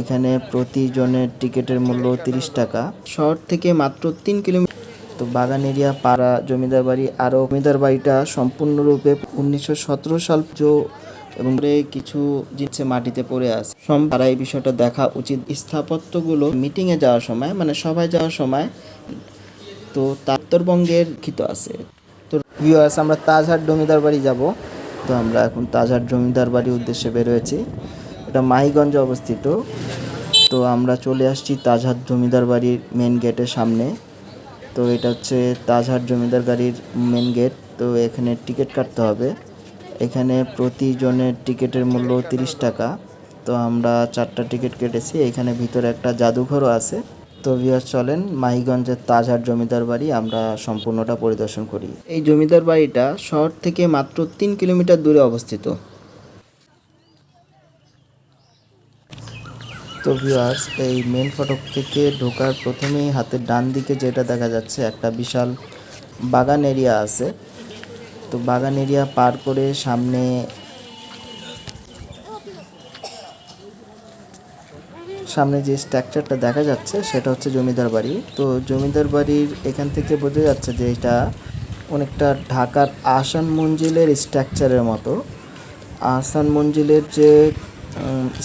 এখানে প্রতিজনের টিকিটের মূল্য তিরিশ টাকা। শহর থেকে মাত্র তিন কিলোমিটার তো বাগান এরিয়া, পাড়া, জমিদার বাড়ি আরও জমিদার বাড়িটা সম্পূর্ণরূপে উনিশশো সতেরো সাল জো এবং কিছু জিনিস মাটিতে পড়ে আছে। তারা এই বিষয়টা দেখা উচিত। স্থাপত্যগুলো মিটিংয়ে যাওয়ার সময় মানে সবাই যাওয়ার সময়, তো তা উত্তরবঙ্গের খিত আছে। তো ভিউয়ার্স আমরা তাজহাট জমিদার বাড়ি যাব। তো আমরা এখন তাজহাট জমিদার বাড়ির উদ্দেশ্যে বেরোয়েছি এটা মাহিগঞ্জে অবস্থিত। তো আমরা চলে আসছি তাজহাট জমিদার বাড়ির মেন গেটের সামনে। তো এটা হচ্ছে তাজহাট জমিদার গাড়ির মেন গেট তো এখানে টিকিট কাটতে হবে। এখানে প্রতিজনের টিকিটের মূল্য তিরিশ টাকা। তো আমরা চারটা টিকিট কেটেছি। এখানে ভিতরে একটা জাদুঘরও আছে। তো ভিউয়ার্স চলেন মাহিগঞ্জের তাজহাট জমিদার বাড়ি, আমরা সম্পূর্ণটা পরিদর্শন করি। এই জমিদার বাড়িটা শহর থেকে মাত্র তিন কিলোমিটার দূরে অবস্থিত। তো ভিউয়ার্স এই মেন ফটক থেকে ঢোকার প্রথমেই হাতের ডান দিকে যেটা দেখা যাচ্ছে, একটা বিশাল বাগান এরিয়া আছে। তো বাগান এরিয়া পার করে সামনে সামনে যে স্ট্রাকচারটা দেখা যাচ্ছে, সেটা হচ্ছে জমিদার বাড়ি। তো জমিদার বাড়ির এখান থেকে বোঝা যাচ্ছে যে এটা অনেকটা ঢাকার আসান মঞ্জিলের স্ট্রাকচারের মতো। আসান মঞ্জিলের যে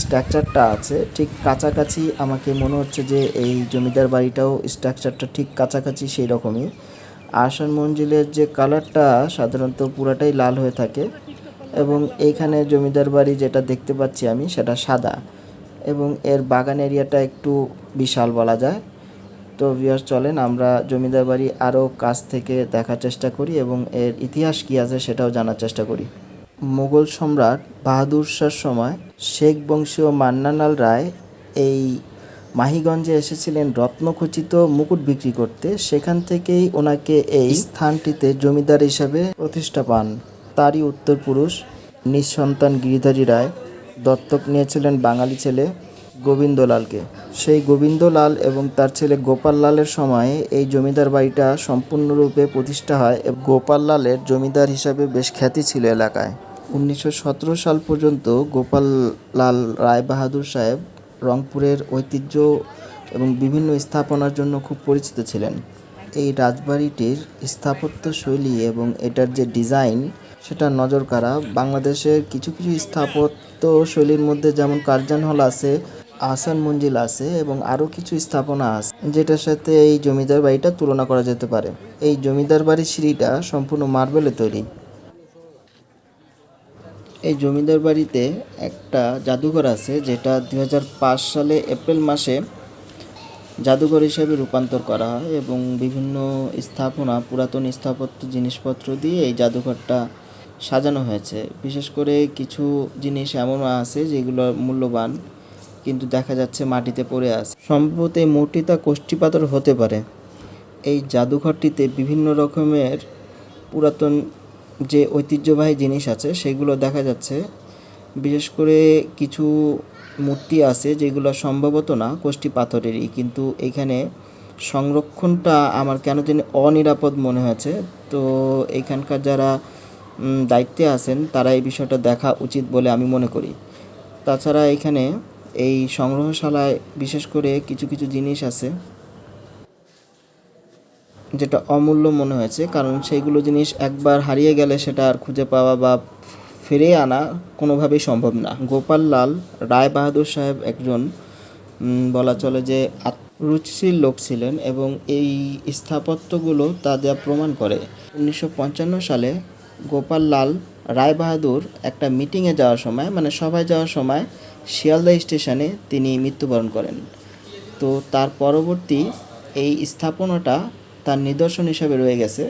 স্ট্রাকচারটা আছে, ঠিক কাছাকাছি আমাকে মনে হচ্ছে যে এই জমিদার বাড়িটাও স্ট্রাকচারটা ঠিক কাছাকাছি সেই রকমই আহসান মঞ্জিলের যে কালারটা সাধারণত পুরাটাই লাল হয়ে থাকে এবং এইখানে জমিদার বাড়ি যেটা দেখতে পাচ্ছি আমি সেটা সাদা এবং এর বাগান এরিয়াটা একটু বিশাল বলা যায়। তো ভিউয়ার্স চলেন, আমরা জমিদার বাড়ি আরও কাছ থেকে দেখার চেষ্টা করি এবং এর ইতিহাস কী আছে সেটাও জানার চেষ্টা করি। মুঘল সম্রাট বাহাদুর শাহর সময় শেখ বংশীয় মান্নালাল রায় এই মাহিগঞ্জে এসেছিলেন রত্নখচিত মুকুট বিক্রি করতে। সেখান থেকেই ওনাকে এই স্থানটিতে জমিদার হিসাবে প্রতিষ্ঠা পান। তারই উত্তরপুরুষ নিঃসন্তান গিরিধারী রায় দত্তক নিয়েছিলেন বাঙালি ছেলে গোবিন্দলালকে। সেই গোবিন্দলাল এবং তার ছেলে গোপাল লালের সময়ে এই জমিদার বাড়িটা সম্পূর্ণরূপে প্রতিষ্ঠা হয় এবং গোপাল লালের জমিদার হিসাবে বেশ খ্যাতি ছিল এলাকায়। উনিশশো সতেরো সাল পর্যন্ত গোপাল লাল রায় বাহাদুর সাহেব রংপুরের ঐতিহ্য এবং বিভিন্ন স্থাপনার জন্য খুব পরিচিত ছিলেন। এই রাজবাড়িটির স্থাপত্য শৈলী এবং এটার যে ডিজাইন, সেটা নজর কাড়া বাংলাদেশের কিছু কিছু স্থাপত্য শৈলীর মধ্যে যেমন কার্জন হল আছে আসান মঞ্জিল আছে এবং আরও কিছু স্থাপনা আছে, যেটার সাথে এই জমিদার বাড়িটা তুলনা করা যেতে পারে। এই জমিদার বাড়ির সিঁড়িটা সম্পূর্ণ মার্বেলে তৈরি। এই জমিদার বাড়িতে একটা জাদুঘর আছে, যেটা দু হাজার পাঁচ সালে এপ্রিল মাসে জাদুঘর হিসেবে রূপান্তর করা হয় এবং বিভিন্ন স্থাপনা, পুরাতন স্থাপত্য, জিনিসপত্র দিয়ে এই জাদুঘরটা সাজানো হয়েছে। বিশেষ করে কিছু জিনিস এমন আছে যেগুলো মূল্যবান, কিন্তু দেখা যাচ্ছে মাটিতে পড়ে আছে। সম্ভবত এই মূর্তিটা কোষ্ঠীপাতর হতে পারে। এই জাদুঘরটিতে বিভিন্ন রকমের পুরাতন যে ঐতিহ্যবাহী জিনিস আছে, সেগুলো দেখা যাচ্ছে। বিশেষ করে কিছু মূর্তি আছে যেগুলো সম্ভবত না কোষ্ঠী পাথরেরই, কিন্তু এখানে সংরক্ষণটা আমার কেন জানি অনিরাপদ মনে হয়েছে। তো এখানকার যারা দায়িত্বে আছেন, তারা এই বিষয়টা দেখা উচিত বলে আমি মনে করি। তাছাড়া এখানে এই সংগ্রহশালায় বিশেষ করে কিছু কিছু জিনিস আছে। যেটা অমূল্য মনে হয়েছে, কারণ সেইগুলো জিনিস একবার হারিয়ে গেলে সেটা আর খুঁজে পাওয়া বা ফিরে আনা কোনোভাবেই সম্ভব না। গোপাল লাল রায় বাহাদুর সাহেব একজন বলা চলে যে রুচিশীল লোক ছিলেন এবং এই স্থাপত্যগুলো তা যা প্রমাণ করে। উনিশশো পঞ্চান্ন সালে গোপাল লাল রায় বাহাদুর একটা মিটিংয়ে যাওয়ার সময় মানে সবাই যাওয়ার সময় শিয়ালদা স্টেশনে তিনি মৃত্যুবরণ করেন। তো তার পরবর্তী এই স্থাপনাটা তার নিদর্শন হিসাবে রয়ে গেছে।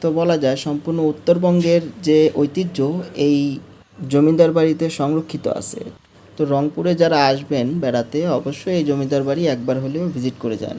তো বলা যায় সম্পূর্ণ উত্তরবঙ্গের যে ঐতিহ্য, এই জমিদার বাড়িতে সংরক্ষিত আছে। তো রংপুরে যারা আসবেন বেড়াতে, অবশ্যই এই জমিদার বাড়ি একবার হলেও ভিজিট করে যান।